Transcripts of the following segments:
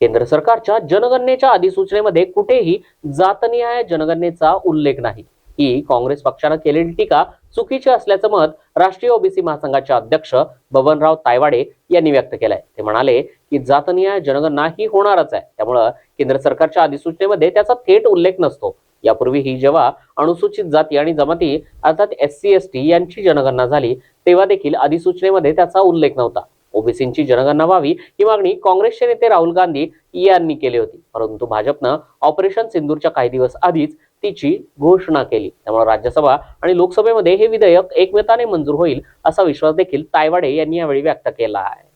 केंद्र सरकारच्या जनगणनेच्या अधिसूचनेमध्ये कुठेही जातनिहाय जनगणनेचा उल्लेख नाही. ही काँग्रेस पक्षानं केलेली टीका चुकीची असल्याचं मत राष्ट्रीय ओबीसी महासंघाचे अध्यक्ष बबनराव तायवाडे यांनी व्यक्त केलंय. ते म्हणाले की जातनिहाय जनगणना ही होणारच आहे. त्यामुळं केंद्र सरकारच्या अधिसूचनेमध्ये त्याचा थेट उल्लेख नसतो. यापूर्वी ही जेव्हा अनुसूचित जाती आणि जमाती अर्थात एस सी एस टी यांची जनगणना झाली तेव्हा देखील अधिसूचनेमध्ये त्याचा उल्लेख नव्हता. ओबीसींची जनगणना व्हावी ही मागणी काँग्रेसचे नेते राहुल गांधी यांनी केली होती. परंतु भाजपनं ऑपरेशन सिंदूरच्या काही दिवस आधीच तिची घोषणा केली. त्यामुळे राज्यसभा आणि लोकसभेमध्ये हे विधेयक एकमताने मंजूर होईल असा विश्वास देखील तायवाडे यांनी यावेळी व्यक्त केला आहे.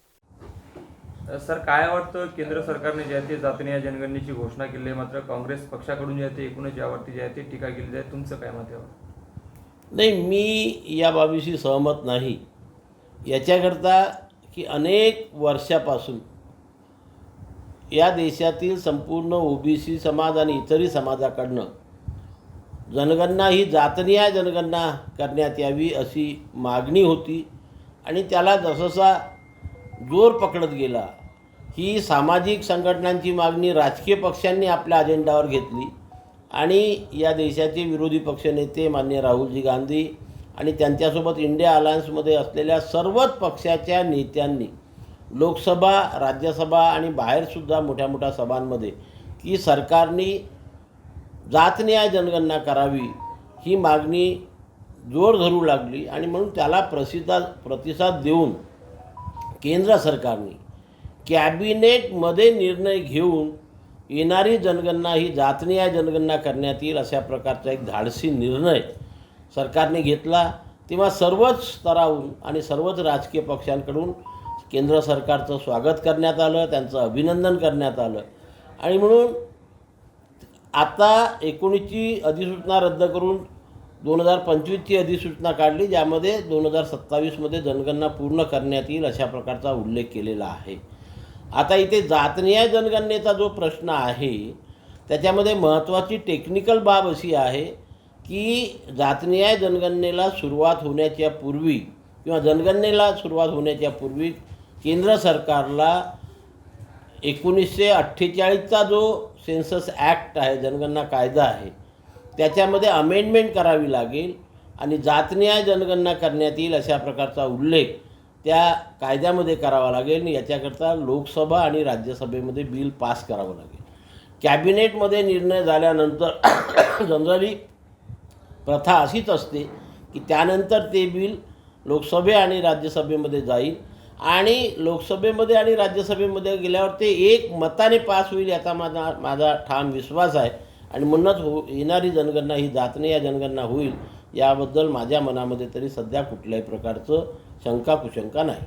सर काय वाटतं? केंद्र सरकारने जे आहे ते जातीने या जनगणनेची घोषणा केली आहे मात्र काँग्रेस पक्षाकडून जे आहे ते एकूणच यावरती जे आहे ते टीका केली आहे तुमचं काय मत यावर नाही मी या बाबीशी सहमत नाही. याच्याकरता की अनेक वर्षापासून या देशातील संपूर्ण ओबीसी समाज आणि इतरही समाजाकडनं जनगणना ही जातनीय जनगणना करण्यात यावी अशी मागणी होती आणि त्याला जससा जोर पकडत गेला ही सामाजिक संघटनांची मागणी राजकीय पक्षांनी आपल्या अजेंडावर घेतली आणि या देशाचे विरोधी पक्षनेते मान्य राहुलजी गांधी आणि त्यांच्यासोबत इंडिया अलायन्समध्ये असलेल्या सर्वच पक्षाच्या नेत्यांनी लोकसभा राज्यसभा आणि बाहेरसुद्धा मोठ्या मोठ्या सभांमध्ये की सरकारने जातन्याय जनगणना करावी ही मागणी जोर धरू लागली आणि म्हणून त्याला प्रसिद्धा प्रतिसाद देऊन केंद्र सरकारने कॅबिनेटमध्ये निर्णय घेऊन येणारी जनगणना ही जातनीय जनगणना करण्यात येईल अशा प्रकारचा एक धाडसी निर्णय सरकारने घेतला तेव्हा सर्वच स्तराहून आणि सर्वच राजकीय पक्षांकडून केंद्र सरकारचं स्वागत करण्यात आलं त्यांचं अभिनंदन करण्यात आलं. आणि म्हणून आता एकोणीसची अधिसूचना रद्द करून दोन हजार पंचवीसची अधिसूचना काढली ज्यामध्ये दोन हजार सत्तावीसमध्ये जनगणना पूर्ण करण्यात येईल अशा प्रकारचा उल्लेख केलेला आहे. आता इथे जातनीय जनगणनेचा जो प्रश्न आहे त्याच्यामध्ये महत्त्वाची टेक्निकल बाब अशी आहे की जातनीय जनगणनेला सुरुवात होण्याच्या पूर्वी किंवा जनगणनेला सुरुवात होण्याच्या पूर्वी केंद्र सरकारला एकोणीसशे अठ्ठेचाळीसचा जो सेन्सस ॲक्ट आहे जनगणना कायदा आहे त्याच्यामध्ये अमेंडमेंट करावी लागेल आणि जातनीय जनगणना करण्यात येईल अशा प्रकारचा उल्लेख त्या कायद्यामध्ये करावा लागेल आणि याच्याकरता लोकसभा आणि राज्यसभेमध्ये बिल पास करावं लागेल. कॅबिनेटमध्ये निर्णय झाल्यानंतर जनरली प्रथा अशीच असते की त्यानंतर ते बिल लोकसभे आणि राज्यसभेमध्ये जाईल. आणि लोकसभेमध्ये आणि राज्यसभेमध्ये गेल्यावर ते एक मताने पास होईल याचा माझा माझा ठाम विश्वास आहे. आणि म्हणूनच हो येणारी जनगणना ही जातने या जनगणना होईल याबद्दल माझ्या मनामध्ये तरी सध्या कुठल्याही प्रकारचं शंका कुशंका नाही.